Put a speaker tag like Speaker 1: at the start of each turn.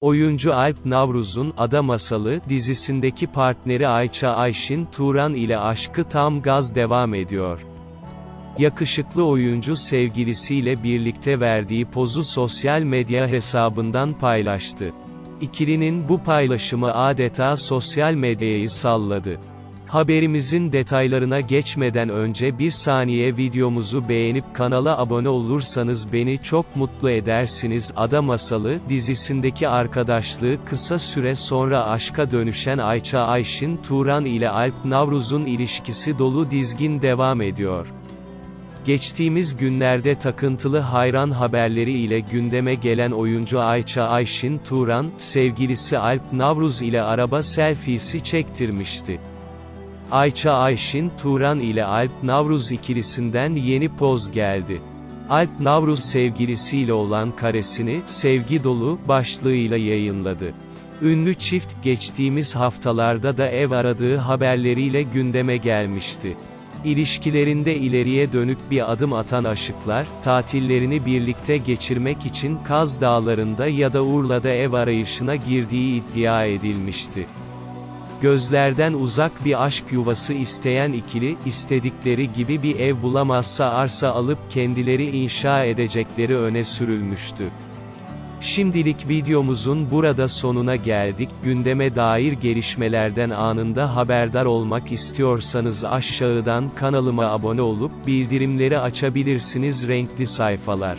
Speaker 1: Oyuncu Alp Navruz'un Ada Masalı dizisindeki partneri Ayça Ayşin Turan ile aşkı tam gaz devam ediyor. Yakışıklı oyuncu sevgilisiyle birlikte verdiği pozu sosyal medya hesabından paylaştı. İkilinin bu paylaşımı adeta sosyal medyayı salladı. Haberimizin detaylarına geçmeden önce bir saniye videomuzu beğenip kanala abone olursanız beni çok mutlu edersiniz. Ada Masalı dizisindeki arkadaşlığı kısa süre sonra aşka dönüşen Ayça Ayşin Turan ile Alp Navruz'un ilişkisi dolu dizgin devam ediyor. Geçtiğimiz günlerde takıntılı hayran haberleri ile gündeme gelen oyuncu Ayça Ayşin Turan, sevgilisi Alp Navruz ile araba selfiesi çektirmişti. Ayça Ayşin Turan ile Alp Navruz ikilisinden yeni poz geldi. Alp Navruz sevgilisiyle olan karesini, sevgi dolu, başlığıyla yayınladı. Ünlü çift, geçtiğimiz haftalarda da ev aradığı haberleriyle gündeme gelmişti. İlişkilerinde ileriye dönük bir adım atan aşıklar, tatillerini birlikte geçirmek için Kaz Dağları'nda ya da Urla'da ev arayışına girdiği iddia edilmişti. Gözlerden uzak bir aşk yuvası isteyen ikili, istedikleri gibi bir ev bulamazsa arsa alıp kendileri inşa edecekleri öne sürülmüştü. Şimdilik videomuzun burada sonuna geldik. Gündeme dair gelişmelerden anında haberdar olmak istiyorsanız aşağıdan kanalıma abone olup bildirimleri açabilirsiniz renkli sayfalar.